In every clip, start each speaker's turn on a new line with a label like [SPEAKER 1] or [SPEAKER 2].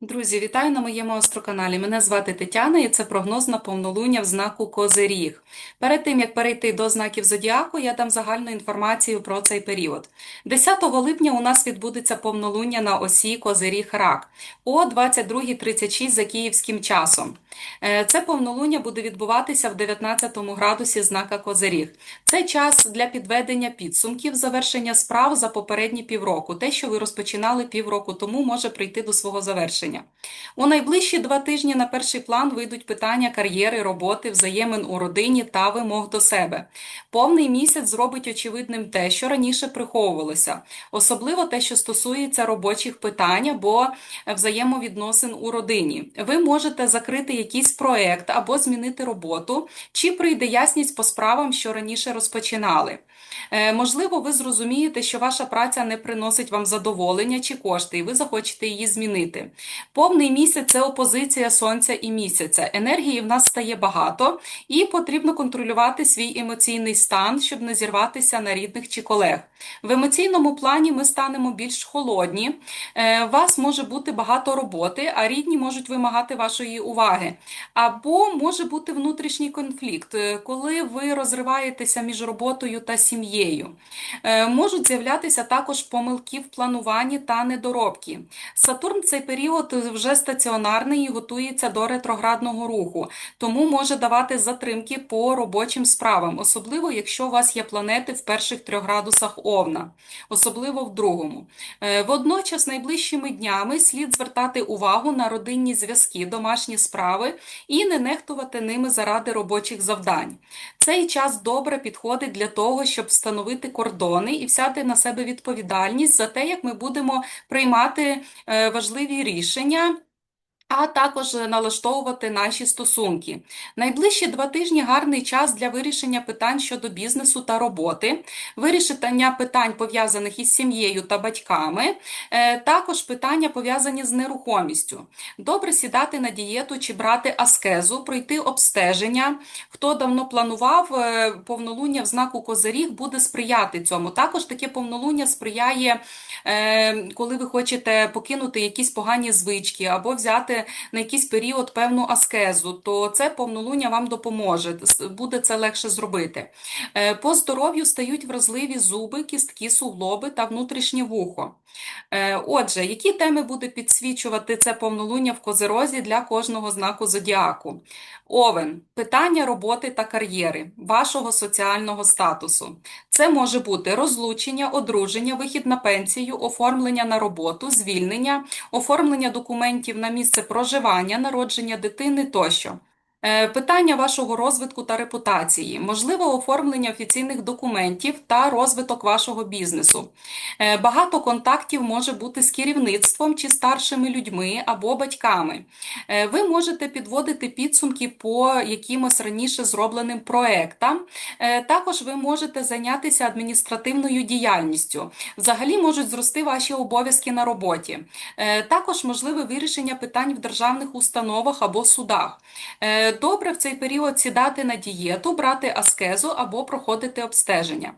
[SPEAKER 1] Друзі, вітаю на моєму астроканалі. Мене звати Тетяна і це прогноз на повнолуння в знаку Козиріг. Перед тим, як перейти до знаків Зодіаку, я дам загальну інформацію про цей період. 10 липня у нас відбудеться повнолуння на осі Козиріг Рак о 22.36 за київським часом. Е, Це повнолуння буде відбуватися в 19 градусі знака Козиріг. Це час для підведення підсумків, завершення справ за попередні півроку. Те, що ви розпочинали півроку тому, може прийти до свого завершення. У найближчі два тижні на перший план вийдуть питання кар'єри, роботи, взаємин у родині та вимог до себе. Повний місяць зробить очевидним те, що раніше приховувалося, особливо те, що стосується робочих питань або взаємовідносин у родині. Ви можете закрити якийсь проект або змінити роботу, чи прийде ясність по справам, що раніше розпочинали. Е, Можливо, ви зрозумієте, що ваша праця не приносить вам задоволення чи кошти, і ви захочете її змінити. Повний місяць це опозиція сонця і місяця. Енергії в нас стає багато, і потрібно контролювати свій емоційний стан, щоб не зірватися на рідних чи колег. В емоційному плані ми станемо більш холодні. Е, У вас може бути багато роботи, а рідні можуть вимагати вашої уваги. Або може бути внутрішній конфлікт, е, коли ви розриваєтеся між роботою та сім'єю. Е, Можуть з'являтися також помилки в плануванні та недоробки. Сатурн в цей період вже стаціонарний і готується до ретроградного руху, тому може давати затримки по робочим справам, особливо якщо у вас є планети в перших трьох градусах Овна, особливо в другому. Е, Водночас найближчими днями слід звертати увагу на родинні зв'язки, домашні справи і не нехтувати ними заради робочих завдань. Цей час добре підходить для того, щоб встановити кордони і взяти на себе відповідальність за те, як ми будемо приймати е, важливі рішення. А також налаштовувати наші стосунки. Найближчі два тижні гарний час для вирішення питань щодо бізнесу та роботи, вирішення питань пов'язаних із сім'єю та батьками, е, також питання пов'язані з нерухомістю. Добре сідати на дієту чи брати аскезу, пройти обстеження. Хто давно планував е, повнолуння в знаку Козиріг, буде сприяти цьому. Також таке повнолуння сприяє, е, коли ви хочете покинути якісь погані звички або взяти на якийсь період певну аскезу, то це повнолуння вам допоможе, буде це легше зробити. Е, по здоров'ю стають вразливі зуби, кістки, суглоби та внутрішнє вухо. Е, отже, які теми буде підсвічувати це повнолуння в козерозі для кожного знаку зодіаку? Овен питання роботи та кар'єри, вашого соціального статусу. Це може бути розлучення, одруження, вихід на пенсію, оформлення на роботу, звільнення, оформлення документів на місце проживання, народження дитини тощо. Е, Питання вашого розвитку та репутації, можливо оформлення офіційних документів та розвиток вашого бізнесу. Е, Багато контактів може бути з керівництвом чи старшими людьми або батьками. Е, Ви можете підводити підсумки по якимось раніше зробленим проектам. Також ви можете зайнятися адміністративною діяльністю. Взагалі можуть зрости ваші обов'язки на роботі. Також можливе вирішення питань в державних установах або судах. Добре в цей період сідати на дієту, брати аскезу або проходити обстеження.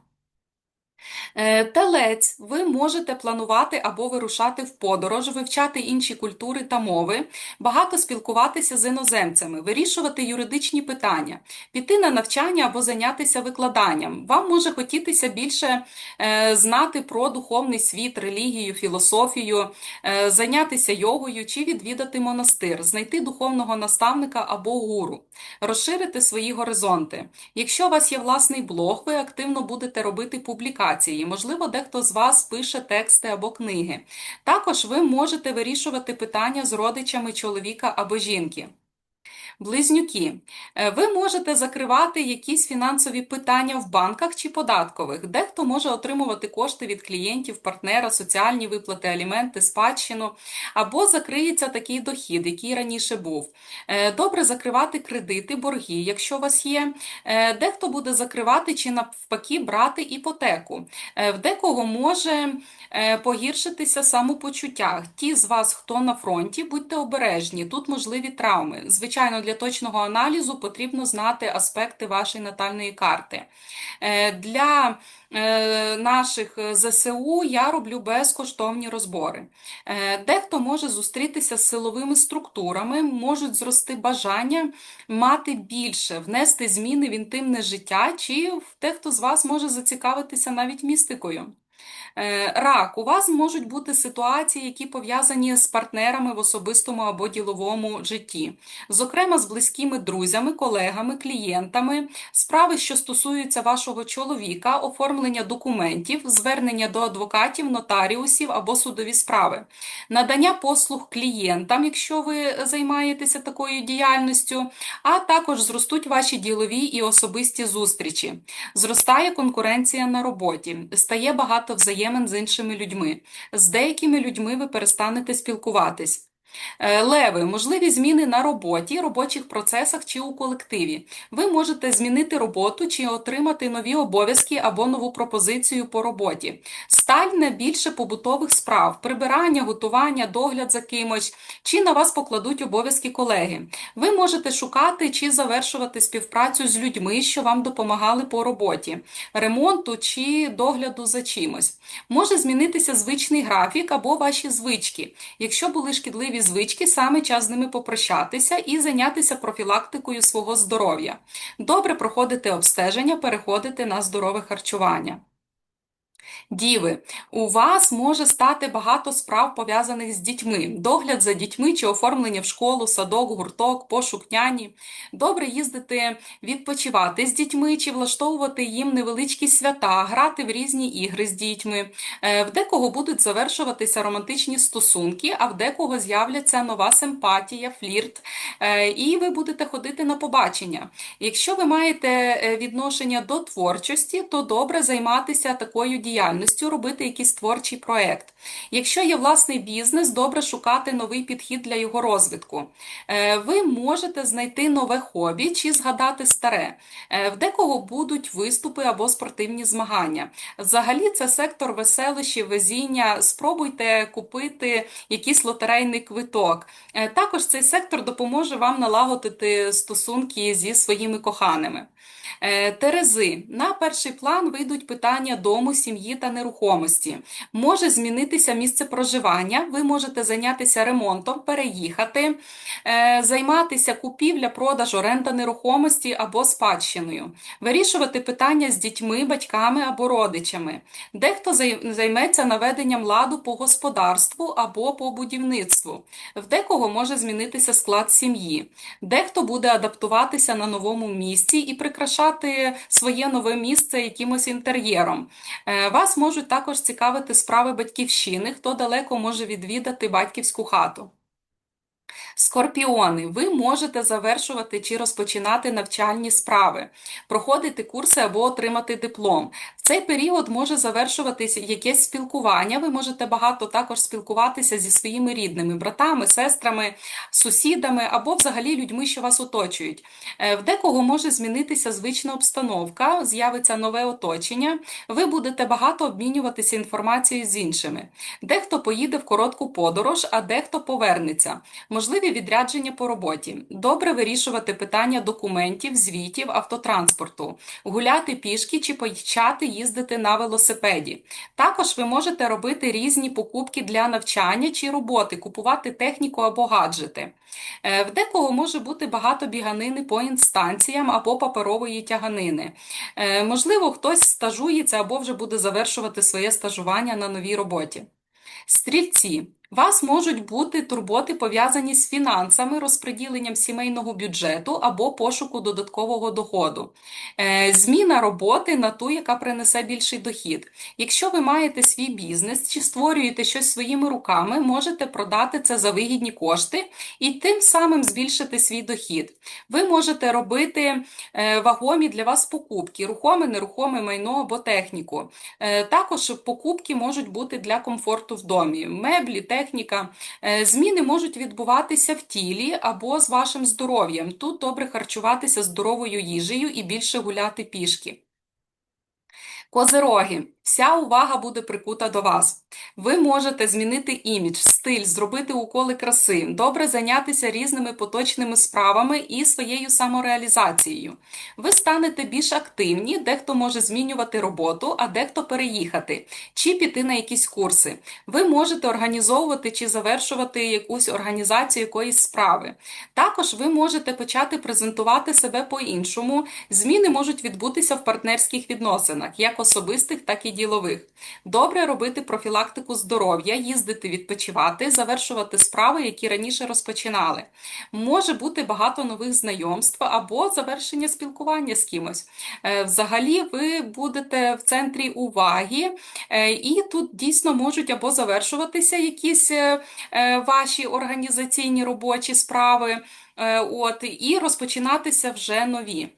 [SPEAKER 1] Е, Телець, ви можете планувати або вирушати в подорож, вивчати інші культури та мови, багато спілкуватися з іноземцями, вирішувати юридичні питання, піти на навчання або зайнятися викладанням. Вам може хотітися більше е, знати про духовний світ, релігію, філософію, е, зайнятися йогою чи відвідати монастир, знайти духовного наставника або гуру, розширити свої горизонти. Якщо у вас є власний блог, ви активно будете робити публікації. Можливо, дехто з вас пише тексти або книги. Також ви можете вирішувати питання з родичами чоловіка або жінки. Близнюки, Е, ви можете закривати якісь фінансові питання в банках чи податкових. Дехто може отримувати кошти від клієнтів, партнера, соціальні виплати, аліменти, спадщину, або закриється такий дохід, який раніше був. Е, Добре закривати кредити, борги, якщо у вас є. Е, Дехто буде закривати чи навпаки брати іпотеку. В декого може погіршитися самопочуття. Ті з вас, хто на фронті, будьте обережні, тут можливі травми. Звичайно, для для точного аналізу потрібно знати аспекти вашої натальної карти. Е, Для е, наших ЗСУ я роблю безкоштовні розбори. Е, Дехто може зустрітися з силовими структурами, можуть зрости бажання мати більше, внести зміни в інтимне життя, чи дехто з вас може зацікавитися навіть містикою. Е, Рак, у вас можуть бути ситуації, які пов'язані з партнерами в особистому або діловому житті, зокрема з близькими друзями, колегами, клієнтами, справи, що стосуються вашого чоловіка, оформлення документів, звернення до адвокатів, нотаріусів або судові справи, надання послуг клієнтам, якщо ви займаєтеся такою діяльністю, а також зростуть ваші ділові і особисті зустрічі. Зростає конкуренція на роботі, стає багато взаємин з іншими людьми. З деякими людьми ви перестанете спілкуватись. Е, Леви, можливі зміни на роботі, робочих процесах чи у колективі. Ви можете змінити роботу чи отримати нові обов'язки або нову пропозицію по роботі. Стальне більше побутових справ, прибирання, готування, догляд за кимось, чи на вас покладуть обов'язки колеги. Ви можете шукати чи завершувати співпрацю з людьми, що вам допомагали по роботі, ремонту чи догляду за чимось. Може змінитися звичний графік або ваші звички. Якщо були шкідливі звички, саме час з ними попрощатися і зайнятися профілактикою свого здоров'я. Добре проходити обстеження, переходити на здорове харчування. Діви, у вас може стати багато справ пов'язаних з дітьми, догляд за дітьми чи оформлення в школу, садок, гурток, пошук няні. Добре їздити відпочивати з дітьми чи влаштовувати їм невеличкі свята, грати в різні ігри з дітьми. Е, В декого будуть завершуватися романтичні стосунки, а в декого з'являться нова симпатія, флірт, е, і ви будете ходити на побачення. Якщо ви маєте е, відношення до творчості, то добре займатися такою діяльністю, робити якийсь творчий проєкт. Якщо є власний бізнес, добре шукати новий підхід для його розвитку. Е, Ви можете знайти нове хобі чи згадати старе. Е, В декого будуть виступи або спортивні змагання. Взагалі, це сектор веселощів, везіння. Спробуйте купити якийсь лотерейний квиток. Е, Також цей сектор допоможе вам налагодити стосунки зі своїми коханими. Терези, на перший план вийдуть питання дому, сім'ї та нерухомості. Може змінитися місце проживання, ви можете зайнятися ремонтом, переїхати, е, займатися купівля, продаж, оренда нерухомості або спадщиною, вирішувати питання з дітьми, батьками або родичами. Дехто займеться наведенням ладу по господарству або по будівництву. В декого може змінитися склад сім'ї. Дехто буде адаптуватися на новому місці і прикрашати своє нове місце якимось інтер'єром. Вас можуть також цікавити справи батьківщини, хто далеко може відвідати батьківську хату. Скорпіони, ви можете завершувати чи розпочинати навчальні справи, проходити курси або отримати диплом. В цей період може завершуватися якесь спілкування. Ви можете багато також спілкуватися зі своїми рідними, братами, сестрами, сусідами або взагалі людьми, що вас оточують. Е, В декого може змінитися звична обстановка, з'явиться нове оточення. Ви будете багато обмінюватися інформацією з іншими. Дехто поїде в коротку подорож, а дехто повернеться. Можливі відрядження по роботі. Добре вирішувати питання документів, звітів, автотранспорту, гуляти пішки чи почати їздити на велосипеді. Також ви можете робити різні покупки для навчання чи роботи, купувати техніку або гаджети. Е, В декого може бути багато біганини по інстанціям або паперової тяганини. Е, Можливо, хтось стажується або вже буде завершувати своє стажування на новій роботі. Стрільці. Вас можуть бути турботи пов'язані з фінансами, розподіленням сімейного бюджету або пошуку додаткового доходу. Е, Зміна роботи на ту, яка принесе більший дохід. Якщо ви маєте свій бізнес чи створюєте щось своїми руками, можете продати це за вигідні кошти і тим самим збільшити свій дохід. Ви можете робити е, вагомі для вас покупки, рухоме, нерухоме майно або техніку. Е, Також покупки можуть бути для комфорту в домі, меблі, техніка. Е, Зміни можуть відбуватися в тілі або з вашим здоров'ям. Тут добре харчуватися здоровою їжею і більше гуляти пішки. Козироги. Вся увага буде прикута до вас. Ви можете змінити імідж, стиль, зробити уколи краси, добре зайнятися різними поточними справами і своєю самореалізацією. Ви станете більш активні, дехто може змінювати роботу, а дехто переїхати чи піти на якісь курси. Ви можете організовувати чи завершувати якусь організацію якоїсь справи. Також ви можете почати презентувати себе по-іншому. Зміни можуть відбутися в партнерських відносинах, як особистих, так і ділових. Добре робити профілактику здоров'я, їздити відпочивати, завершувати справи, які раніше розпочинали. Може бути багато нових знайомств або завершення спілкування з кимось. Е, Взагалі, ви будете в центрі уваги, е, і тут дійсно можуть або завершуватися якісь е, ваші організаційні робочі справи, от, і розпочинатися вже нові.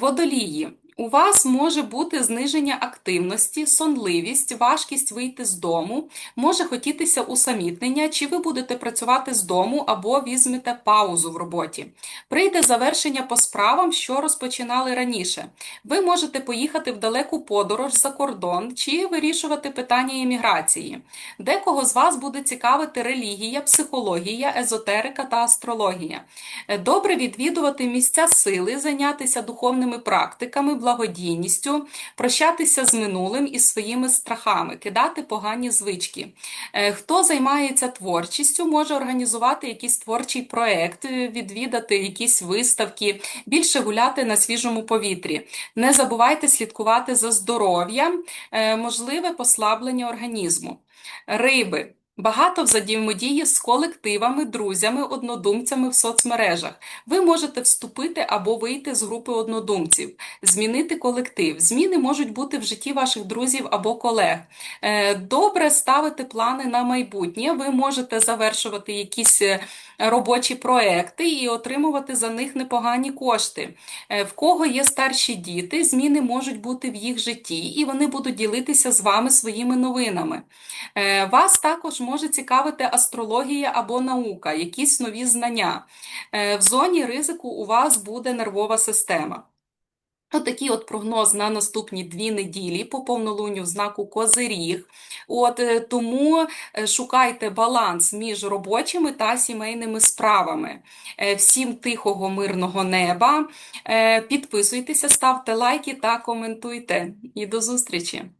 [SPEAKER 1] Водолії. У вас може бути зниження активності, сонливість, важкість вийти з дому, може хотітися усамітнення, чи ви будете працювати з дому або візьмете паузу в роботі. Прийде завершення по справам, що розпочинали раніше. Ви можете поїхати в далеку подорож за кордон чи вирішувати питання імміграції. Декого з вас буде цікавити релігія, психологія, езотерика та астрологія. Е, Добре відвідувати місця сили, зайнятися духовними практиками, благодійністю, прощатися з минулим і своїми страхами, кидати погані звички. Е, Хто займається творчістю, може організувати якийсь творчий проект, е, відвідати якісь виставки, більше гуляти на свіжому повітрі. Не забувайте слідкувати за здоров'ям, е, можливе послаблення організму. Риби. Багато взаємодії з колективами, друзями, однодумцями в соцмережах. Ви можете вступити або вийти з групи однодумців, змінити колектив. Зміни можуть бути в житті ваших друзів або колег. Е, Добре ставити плани на майбутнє. Ви можете завершувати якісь е, робочі проекти і отримувати за них непогані кошти. Е, В кого є старші діти, зміни можуть бути в їх житті, і вони будуть ділитися з вами своїми новинами. Вас також може цікавити астрологія або наука, якісь нові знання. Е, В зоні ризику у вас буде нервова система. Отакий от прогноз на наступні дві неділі по повнолунню в знаку Козиріг. От е, тому е, шукайте баланс між робочими та сімейними справами. Всім тихого, мирного неба. Підписуйтеся, ставте лайки та коментуйте. І до зустрічі!